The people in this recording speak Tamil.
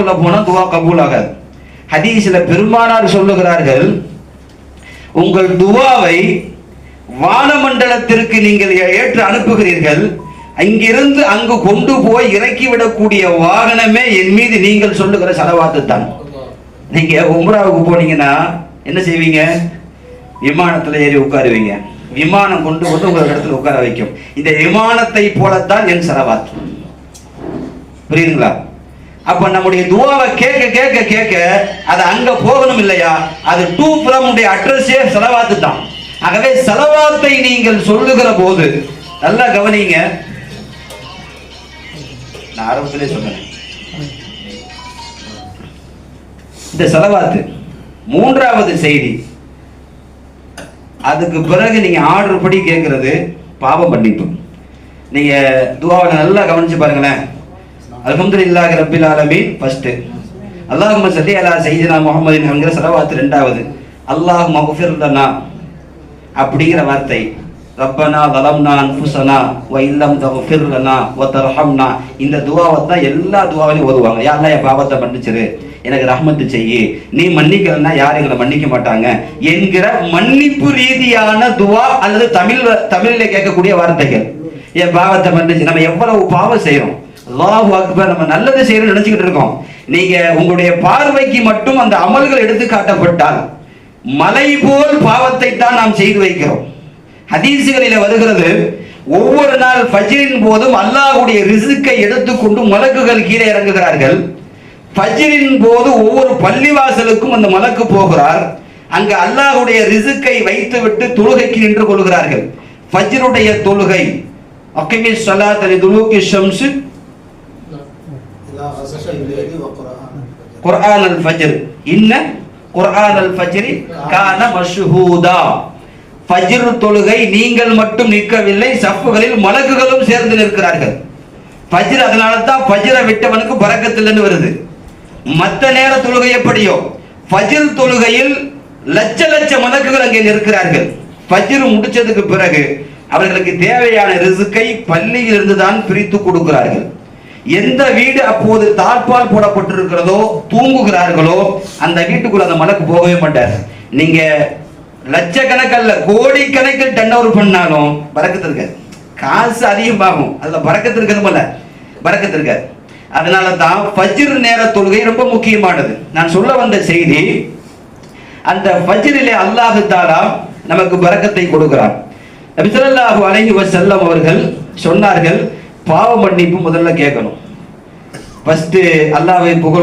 சொல்ல போனா துவா கபூல் ஆகாது ஹதீஸ்ல பெருமானார் சொல்லுகிறார்கள் உங்கள் துவாவை வானமண்டலத்திற்கு நீங்கள் ஏற்று அனுப்புகிறீர்கள். அங்கிருந்து அங்கு கொண்டு போய் இறக்கி விடக்கூடிய வாகனமே என் மீது நீங்கள் சொல்லுகிற செலவாத்து தான். நீங்க உம்ராவுக்கு போனீங்கன்னா என்ன செய்வீங்க? விமானத்துல ஏறி உட்காருவீங்க. விமானம் கொண்டு வந்து உங்க இடத்துல உட்கார வைக்கும். இந்த விமானத்தை போலத்தான் என் செலவாத்து. புரியுதுங்களா? அப்ப நம்முடைய துவாவை கேட்க கேட்க கேட்க அது அங்க போகணும் இல்லையா? அது டூ ஃப்ரம் உடைய அட்ரஸே செலவாத்து தான் ஆகவே செலவாத்தை நீங்கள் சொல்லுகிற போது நல்லா கவனிங்க. நான் ஆரம்பத்திலே சொன்னேன். இந்த செலவாத்து மூன்றாவது செய்தி. அதுக்கு பிறகு நீங்க ஆர்டர் படி கேட்கறது பாவம் பண்ணிப்போம் நீங்க துவாவை நல்லா கவனிச்சு பாருங்களேன். அலமதுல்லாஹ் ரபில் ஆலமீன். ஃபர்ஸ்ட் அல்லாஹும்ம ஸல்லி அலா சைதினா முஹம்மதின் என்கிற செலவாத்து ரெண்டாவது. அல்லாஹ் மஃபிர் அப்படிங்கிற வார்த்தை. ரப்பனா தலம்னா அன்புசனா வ இல்லம் தஃபிர் லனா தர்ஹம்னா இந்த துவாவை தான் எல்லா துவாவிலையும் ஓதுவாங்க. யா என் பாவத்தை மன்னிச்சிரு. எனக்கு ரஹமத்து செய்யி. நீ மன்னிக்கலன்னா யாரும் எங்களை மன்னிக்க மாட்டாங்க. என்கிற மன்னிப்பு ரீதியான துவா அல்லது தமிழ் தமிழ்ல கேட்கக்கூடிய வார்த்தைகள். என் பாவத்தை மன்னிச்சு நம்ம எவ்வளவு பாவம் செய்யறோம் அல்லாஹு அக்பர் நம்ம நல்லது செய்யணும்னு நினைச்சுக்கிட்டு இருக்கோம். நீங்க உங்களுடைய பார்வைக்கு மட்டும் அந்த அமல்கள் எடுத்து காட்டப்பட்டால் மலை போல் பாவத்தை தான் நாம் செய்து வைக்கிறோம். ஹதீசுகளில வருகிறது ஒவ்வொரு நாள் ஃபஜ்ரின் போதும் அல்லாஹுடைய ரிசுக்கை எடுத்துக்கொண்டு மலக்குகள் கீழே இறங்குகிறார்கள். ஃபஜ்ரின் போது ஒவ்வொரு பள்ளிவாசலுக்கும் அந்த மலக்கு போகிறார். அங்கு அல்லாஹுடைய ரிசுக்கை வைத்துவிட்டு தொழுகைக்கு நின்று கொள்கிறார்கள். ஃபஜ்ருடைய தொழுகை அக்கிமி சலாத் அலி துலுக்கி ஷம்சு குர்ஆன் அல் ஃபஜ்ர் இன்ன குர்ஆன் அல் ஃபஜ்ரி கான மஷ்ஹூதா ஃபஜ்ர் தொழுகை நீங்கள் மட்டும் நிற்கவில்லை சப்புகளில் மலக்குகளும் சேர்ந்து நிற்கிறார்கள். ஃபஜ்ர் அதனால தான் ஃபஜ்ரை விட்டவனுக்கு பறக்கத்தில்லைன்னு வருது. மத்த நேர தொழுகை எப்படியோ ஃபஜ்ர் தொழுகையில் லட்ச லட்ச மலக்குகள் அங்கே நிற்கிறார்கள். ஃபஜ்ர் முடிச்சதுக்கு பிறகு அவர்களுக்கு தேவையான ரிசுக்கை பள்ளியிலிருந்து தான் பிரித்து கொடுக்கிறார்கள். எந்த வீடு அப்போது தாழ்பால் போடப்பட்டிருக்கிறதோ தூங்குகிறார்களோ அந்த வீட்டுக்குள்ள அந்த மலக்கு போகவே மாட்டார். நீங்க லட்சக்கணக்கல்ல கோடிக்கணக்கில் டென் ஓவர் பண்ணாலும் பறக்கத்து இருக்காது. காசு அதிகமாகும். அதுல பறக்கத்து இருக்கிறதுமல்ல பறக்கத்து இருக்காது. அதனால தான் ஃபஜ்ர் நேர தொழுகை ரொம்ப முக்கியமானது. நான் சொல்ல வந்த செய்தி அந்த ஃபஜ்ரிலே அல்லாஹு தாலா நமக்கு பறக்கத்தை கொடுக்கிறான். நபி ஸல்லல்லாஹு அலைஹி அவர்கள் சொன்னார்கள் பாவ மன்னிப்பு முதல்ல கேட்கணும். ஃபஸ்ட்டு அல்லாவை புகழ்